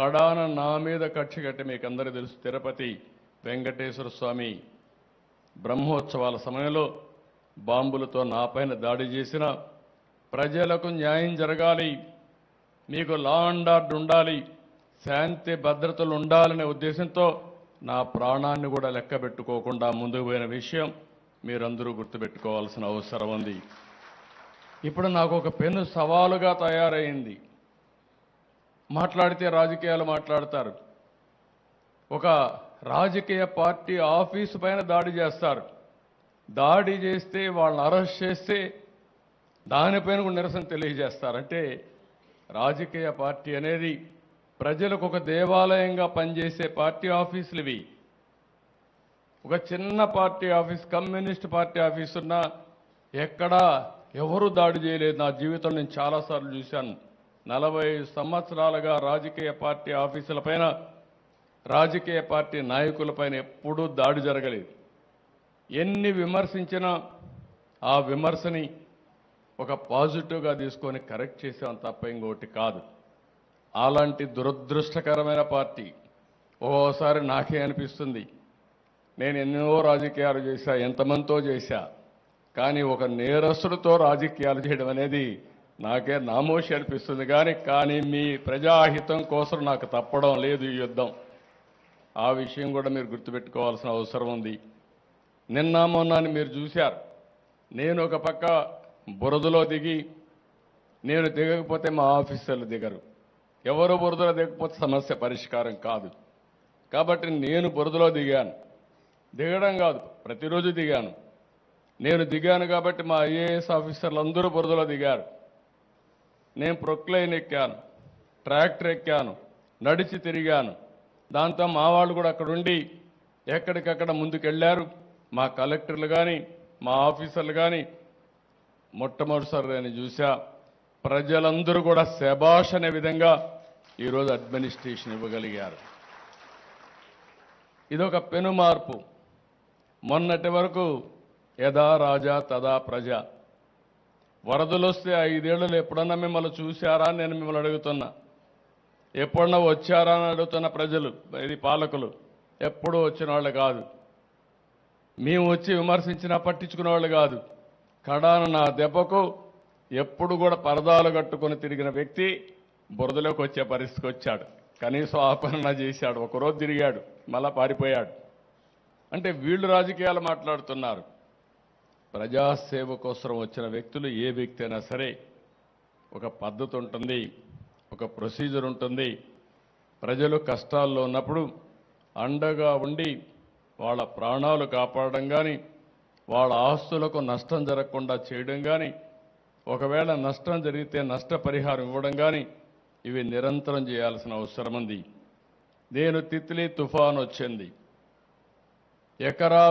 కడాన నా మీద కక్ష కట్టి మీకు అందరూ తెలుసు తిరుపతి వెంకటేశ్వర స్వామి బ్రహ్మోత్సవాల సమయంలో బాంబులతో నాపైన దాడి చేసిన ప్రజలకు న్యాయం జరగాలి మీకు లా అండ్ ఆర్డర్ ఉండాలి శాంతి భద్రతలు ఉండాలనే ఉద్దేశంతో నా ప్రాణాన్ని కూడా లెక్క పెట్టుకోకుండా ముందుకు పోయిన విషయం మీరందరూ గుర్తుపెట్టుకోవాల్సిన అవసరం ఉంది. ఇప్పుడు నాకు ఒక పెను సవాలుగా తయారైంది. మాట్లాడితే రాజకీయాలు మాట్లాడతారు. ఒక రాజకీయ పార్టీ ఆఫీసు పైన దాడి చేస్తారు. దాడి చేస్తే వాళ్ళని అరెస్ట్ చేస్తే దానిపైన కూడా నిరసన తెలియజేస్తారంటే రాజకీయ పార్టీ అనేది ప్రజలకు ఒక దేవాలయంగా పనిచేసే పార్టీ ఆఫీసులు ఇవి. ఒక చిన్న party office communist party office ఉన్నా ఎక్కడా ఎవరు దాడి చేయలేదు. నా జీవితం నేను చాలాసార్లు చూశాను. నలభై సంవత్సరాలుగా రాజకీయ పార్టీ ఆఫీసులపైన రాజకీయ పార్టీ నాయకులపైన ఎప్పుడూ దాడి జరగలేదు. ఎన్ని విమర్శించినా ఆ విమర్శని ఒక పాజిటివ్గా తీసుకొని కరెక్ట్ చేసాం తప్ప ఇంకోటి కాదు. అలాంటి దురదృష్టకరమైన పార్టీ ఓసారి నాకే అనిపిస్తుంది. నేను ఎన్నో రాజకీయాలు చేశా ఎంతమందితో చేశా కానీ ఒక నేరస్తుడితో రాజకీయాలు చేయడం అనేది నాకే నామోషి అనిపిస్తుంది కానీ కానీ మీ ప్రజాహితం కోసం నాకు తప్పడం లేదు ఈ యుద్ధం. ఆ విషయం కూడా మీరు గుర్తుపెట్టుకోవాల్సిన అవసరం ఉంది. నిన్న మొన్న మీరు చూశారు. నేను ఒక పక్క బురదలో దిగి నేను దిగకపోతే మా ఆఫీసర్లు దిగరు. ఎవరు బురదలో దిగకపోతే సమస్య పరిష్కారం కాదు. కాబట్టి నేను బురదలో దిగాను. దిగడం కాదు ప్రతిరోజు దిగాను. నేను దిగాను కాబట్టి మా ఐఏఎస్ ఆఫీసర్లు అందరూ బురదలో దిగారు. నేను ప్రొక్లైన్ ఎక్కాను ట్రాక్టర్ ఎక్కాను నడిచి తిరిగాను. దాంతో మా వాళ్ళు కూడా అక్కడ ఉండి ఎక్కడికక్కడ ముందుకెళ్ళారు. మా కలెక్టర్లు కానీ మా ఆఫీసర్లు కానీ మొట్టమొదటిసారి నేను చూసా ప్రజలందరూ కూడా శబాష్ అనే విధంగా ఈరోజు అడ్మినిస్ట్రేషన్ ఇవ్వగలిగారు. ఇదొక పెను మార్పు. మొన్నటి వరకు యథా రాజా తదా ప్రజ వరదలు వస్తే ఐదేళ్ళు ఎప్పుడన్నా మిమ్మల్ని చూశారా అని నేను మిమ్మల్ని అడుగుతున్నా. ఎప్పుడన్నా వచ్చారా అని అడుగుతున్న ప్రజలు ఇది పాలకులు ఎప్పుడూ వచ్చిన వాళ్ళు కాదు. మేము వచ్చి విమర్శించినా పట్టించుకునే వాళ్ళు కాదు. కడాన నా దెబ్బకు ఎప్పుడు కూడా పరదాలు కట్టుకొని తిరిగిన వ్యక్తి బురదలోకి వచ్చే పరిస్థితికి వచ్చాడు. కనీసం ఆపరణ చేశాడు. ఒకరోజు తిరిగాడు. మళ్ళా పారిపోయాడు. అంటే వీళ్ళు రాజకీయాలు మాట్లాడుతున్నారు. ప్రజాసేవ కోసం వచ్చిన వ్యక్తులు ఏ వ్యక్తి అయినా సరే ఒక పద్ధతి ఉంటుంది ఒక ప్రొసీజర్ ఉంటుంది. ప్రజలు కష్టాల్లో ఉన్నప్పుడు అండగా ఉండి వాళ్ళ ప్రాణాలు కాపాడడం కానీ వాళ్ళ ఆస్తులకు నష్టం జరగకుండా చేయడం కానీ ఒకవేళ నష్టం జరిగితే నష్టపరిహారం ఇవ్వడం కానీ ఇవి నిరంతరం చేయాల్సిన అవసరం ఉంది. నేను తిత్లీ తుఫాన్ వచ్చింది. ఎకరా